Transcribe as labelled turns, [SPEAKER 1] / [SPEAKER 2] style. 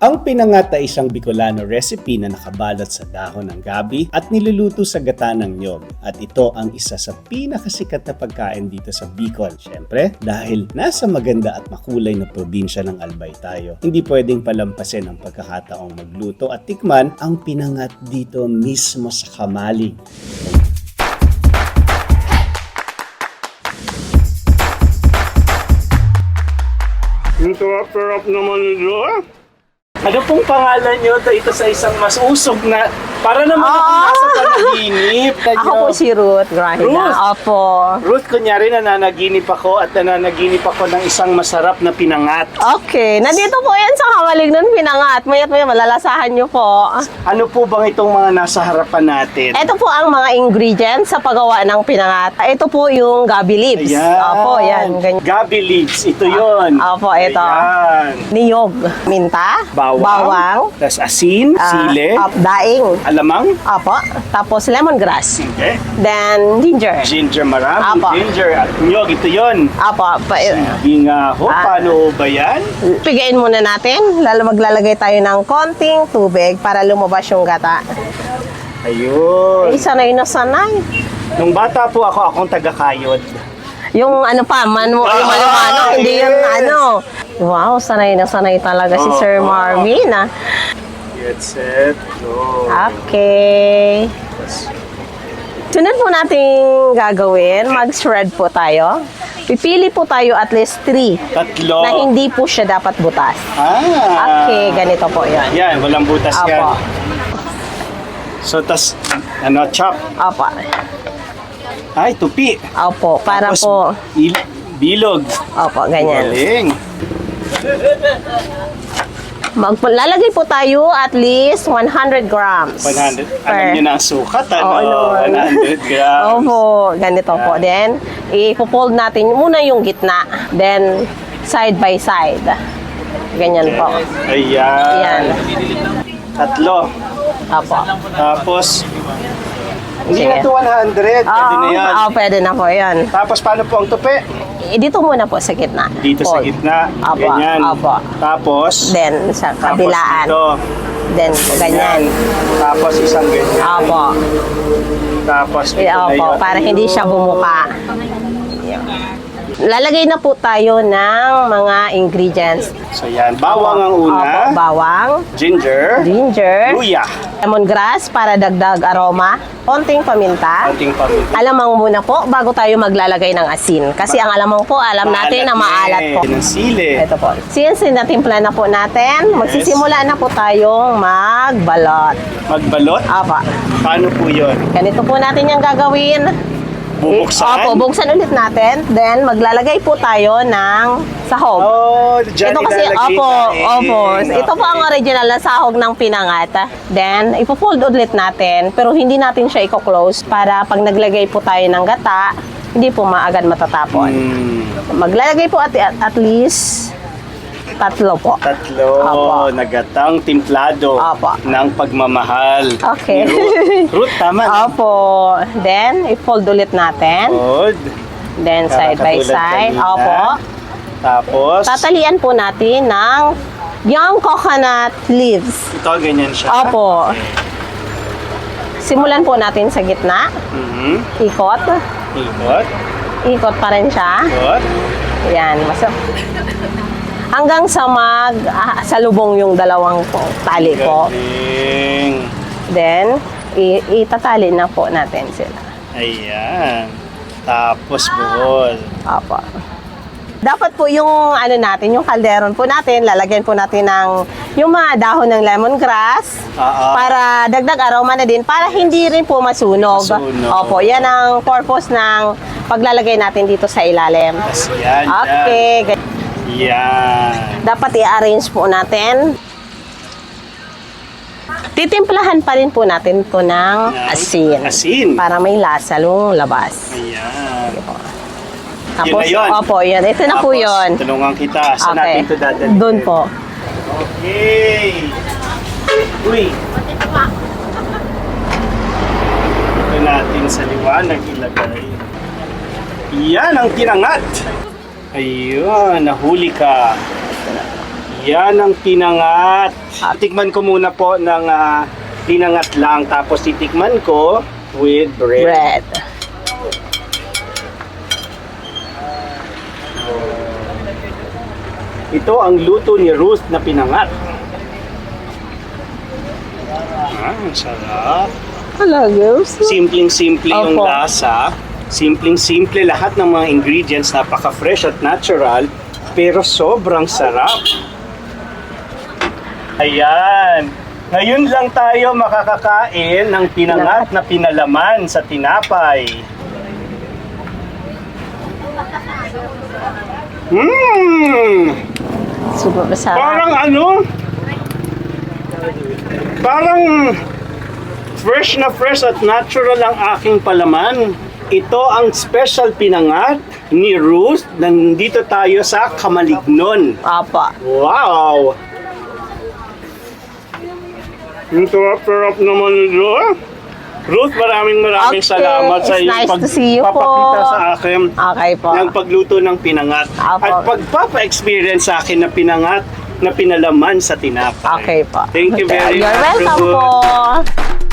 [SPEAKER 1] Ang pinangat ay isang Bicolano recipe na nakabalot sa dahon ng gabi at niluluto sa gata ng nyog. At ito ang isa sa pinakasikat na pagkain dito sa Bicol. Siyempre, dahil nasa maganda at makulay na probinsya ng Albay tayo, hindi pwedeng palampasin ang pagkakataong magluto at tikman ang pinangat dito mismo sa Kamali.
[SPEAKER 2] Ang sarap-sarap naman ito ah.
[SPEAKER 1] Ano pong pangalan nyo ito sa isang mas usog na para naman
[SPEAKER 3] Ah!
[SPEAKER 1] akong nasa panaginip.
[SPEAKER 3] Ako po si Ruth Grahida.
[SPEAKER 1] Ruth?
[SPEAKER 3] Opo.
[SPEAKER 1] Ruth, kunyari nananaginip ako at nananaginip ako ng isang masarap na pinangat.
[SPEAKER 3] Okay. Nandito po yan sa Kamalig nun, pinangat. Mayat maya malalasahan niyo po.
[SPEAKER 1] Ano po bang itong mga nasa harapan natin?
[SPEAKER 3] Ito po ang mga ingredients sa paggawa ng pinangat. Ito po yung gabi leaves.
[SPEAKER 1] Ayan.
[SPEAKER 3] Opo, yan. Ganyan.
[SPEAKER 1] Gabi leaves. Ito yon.
[SPEAKER 3] Opo, ito.
[SPEAKER 1] Ayan.
[SPEAKER 3] Niyog. Minta.
[SPEAKER 1] Bawang.
[SPEAKER 3] Bawang.
[SPEAKER 1] Tapos asin,
[SPEAKER 3] ah,
[SPEAKER 1] sile,
[SPEAKER 3] up, daing.
[SPEAKER 1] Alamang.
[SPEAKER 3] Opo. Tapos lemongrass.
[SPEAKER 1] Okay.
[SPEAKER 3] Then ginger.
[SPEAKER 1] Ginger, maraming
[SPEAKER 3] Apo.
[SPEAKER 1] ginger. At nyog, ito yon.
[SPEAKER 3] Opo. Pa,
[SPEAKER 1] Sige nga ho,
[SPEAKER 3] Ah.
[SPEAKER 1] paano ba yan?
[SPEAKER 3] Pigain muna natin. Lalo maglalagay tayo ng konting tubig para lumabas yung gata.
[SPEAKER 1] Ayun.
[SPEAKER 3] Eh, sanay na sanay.
[SPEAKER 1] Nung bata po ako, akong taga-kayod.
[SPEAKER 3] Yung ano pa, manu, yung
[SPEAKER 1] Ah,
[SPEAKER 3] mano-mano, hindi yung
[SPEAKER 1] yes.
[SPEAKER 3] ano. Wow, sanay na sanay talaga si
[SPEAKER 1] Oo.
[SPEAKER 3] Sir Marvin. Ah.
[SPEAKER 1] Get set, go.
[SPEAKER 3] Okay. Sunod po natin gagawin, mag-shred po tayo. Pipili po tayo at least 3
[SPEAKER 1] Tatlo.
[SPEAKER 3] na hindi po siya dapat butas.
[SPEAKER 1] Ah.
[SPEAKER 3] Okay, ganito po yan.
[SPEAKER 1] Yan, walang butas yan. So, tas, ano, chop.
[SPEAKER 3] Opo.
[SPEAKER 1] Ay, tupi.
[SPEAKER 3] Opo, para
[SPEAKER 1] Tapos,
[SPEAKER 3] po,
[SPEAKER 1] il- bilog.
[SPEAKER 3] opo, ganyan.
[SPEAKER 1] Galing.
[SPEAKER 3] Maglalagay po tayo at least 100 grams.
[SPEAKER 1] 100. Alam
[SPEAKER 3] per-
[SPEAKER 1] niyo na ang sukat, ano?
[SPEAKER 3] Oo, naman.
[SPEAKER 1] 100 grams.
[SPEAKER 3] Opo, ganito po. Then, ipo-fold natin muna yung gitna. Then, side by side. Ganyan po.
[SPEAKER 1] Ayan.
[SPEAKER 3] Yan.
[SPEAKER 1] Tatlo.
[SPEAKER 3] Opo.
[SPEAKER 1] Tapos, hindi
[SPEAKER 3] Sige.
[SPEAKER 1] na to 100. Pwede na yan.
[SPEAKER 3] Oo, pwede na po yan.
[SPEAKER 1] Tapos, paano po ang tupi?
[SPEAKER 3] Eh, dito muna po sa gitna.
[SPEAKER 1] Dito sa
[SPEAKER 3] Fold.
[SPEAKER 1] gitna.
[SPEAKER 3] Opo,
[SPEAKER 1] Ganyan.
[SPEAKER 3] opo.
[SPEAKER 1] Tapos,
[SPEAKER 3] Then, sa
[SPEAKER 1] tapos
[SPEAKER 3] kabilaan.
[SPEAKER 1] dito.
[SPEAKER 3] Then, ganyan.
[SPEAKER 1] Tapos, isang ganyan.
[SPEAKER 3] Opo.
[SPEAKER 1] Tapos, ito
[SPEAKER 3] Eh,
[SPEAKER 1] na
[SPEAKER 3] opo,
[SPEAKER 1] yun.
[SPEAKER 3] para hindi siya bumuka. Lalagay na po tayo ng mga ingredients.
[SPEAKER 1] So, yan. Bawang ang una.
[SPEAKER 3] Opo, bawang,
[SPEAKER 1] Ginger.
[SPEAKER 3] ginger,
[SPEAKER 1] Luya.
[SPEAKER 3] lemongrass para dagdag aroma, konting paminta.
[SPEAKER 1] Ating paminta.
[SPEAKER 3] Alamang muna po bago tayo maglalagay ng asin. Kasi ang alamang po, alam natin na maalat po.
[SPEAKER 1] Ng sili.
[SPEAKER 3] Ito po. Since natimpla na po natin, magsisimula na po tayong magbalot.
[SPEAKER 1] Magbalot.
[SPEAKER 3] Apa,
[SPEAKER 1] Paano po yun?
[SPEAKER 3] ganito po natin yung gagawin.
[SPEAKER 1] Bubuksan?
[SPEAKER 3] Opo, buksan ulit natin. Then, maglalagay po tayo ng sahog.
[SPEAKER 1] Oh, dyan
[SPEAKER 3] ito kasi, opo,
[SPEAKER 1] tayo.
[SPEAKER 3] opo. Ito po ang original na sahog ng pinangat. Then, ipo-fold ulit natin. Pero hindi natin siya i-close para pag naglagay po tayo ng gata, hindi po maagad matatapon.
[SPEAKER 1] Hmm,
[SPEAKER 3] Maglalagay po at, at least tatlo po.
[SPEAKER 1] tatlo.
[SPEAKER 3] Opo.
[SPEAKER 1] Nagatang timplado
[SPEAKER 3] Opo.
[SPEAKER 1] ng pagmamahal.
[SPEAKER 3] Okay.
[SPEAKER 1] ni Ruth. Ruth, tama. na?
[SPEAKER 3] Opo. Then, i-fold ulit natin.
[SPEAKER 1] Good.
[SPEAKER 3] Then, side by
[SPEAKER 1] Katulad
[SPEAKER 3] side.
[SPEAKER 1] kanina.
[SPEAKER 3] Opo.
[SPEAKER 1] Tapos,
[SPEAKER 3] Tatalian po natin ng young coconut leaves.
[SPEAKER 1] ito ganyan siya.
[SPEAKER 3] Opo. Simulan po natin sa gitna.
[SPEAKER 1] Mhm.
[SPEAKER 3] Ikot.
[SPEAKER 1] Ikot.
[SPEAKER 3] Ikot pa rin siya.
[SPEAKER 1] Ikot.
[SPEAKER 3] Yan. Mas hanggang sa mag ah, salubong yung dalawang po, tali po.
[SPEAKER 1] Galing.
[SPEAKER 3] Then, i- itatali na po natin sila.
[SPEAKER 1] Ayan. Tapos buhol.
[SPEAKER 3] Opo. Dapat po yung ano natin, yung kalderon po natin, lalagyan po natin ng yung mga dahon ng lemongrass
[SPEAKER 1] Oo.
[SPEAKER 3] para dagdag aroma na din para hindi rin po masunog.
[SPEAKER 1] Masunog.
[SPEAKER 3] Opo, yan ang purpose ng paglalagay natin dito sa ilalim.
[SPEAKER 1] Tapos yan.
[SPEAKER 3] Okay, gan-
[SPEAKER 1] Yan.
[SPEAKER 3] Dapat i-arrange po natin. Titimplahan pa rin po natin to ng
[SPEAKER 1] Ng
[SPEAKER 3] asin.
[SPEAKER 1] asin.
[SPEAKER 3] Para may lasa lung labas.
[SPEAKER 1] Ayan.
[SPEAKER 3] Tapos,
[SPEAKER 1] yun.
[SPEAKER 3] opo, yun. Ito na po
[SPEAKER 1] Tapos,
[SPEAKER 3] yun.
[SPEAKER 1] Tulungan kita. Saan natin ito dadalhin?
[SPEAKER 3] Doon po.
[SPEAKER 1] Okay. Uy. Ito natin sa liwanag ilagay. Yan ang tinangat. Ayun, nahuli ka. Yan ang tinangat. Tikman ko muna po ng ah, pinangat lang tapos titikman ko with bread.
[SPEAKER 3] Bread.
[SPEAKER 1] Ito ang luto ni Ruth na pinangat. Ah, ang sarap.
[SPEAKER 3] Talaga?
[SPEAKER 1] Simpleng-simple yung
[SPEAKER 3] Opo.
[SPEAKER 1] lasa. Simpleng-simple lahat ng mga ingredients, napaka-fresh at natural, pero sobrang sarap. Ayan. Ngayon lang tayo makakakain ng pinangat na pinalaman sa tinapay. Mmm!
[SPEAKER 3] Super masarap.
[SPEAKER 1] Parang ano? Parang fresh na fresh at natural ang aking palaman. Ito ang special pinangat ni Ruth. Nandito tayo sa Kamalignon.
[SPEAKER 3] Apa.
[SPEAKER 1] Wow!
[SPEAKER 2] Ang sarap-sarap naman nito.
[SPEAKER 1] Ruth, maraming maraming
[SPEAKER 3] Okay,
[SPEAKER 1] salamat sa
[SPEAKER 3] it's
[SPEAKER 1] iyong
[SPEAKER 3] nice to see you po.
[SPEAKER 1] pagpapakita sa akin
[SPEAKER 3] Okay po.
[SPEAKER 1] ng pagluto ng pinangat
[SPEAKER 3] Apo.
[SPEAKER 1] at pagpapa-experience sa akin na pinangat na pinalaman sa tinapay.
[SPEAKER 3] Okay po.
[SPEAKER 1] Thank you very
[SPEAKER 3] You're
[SPEAKER 1] much,
[SPEAKER 3] welcome
[SPEAKER 1] Ruth.
[SPEAKER 3] po.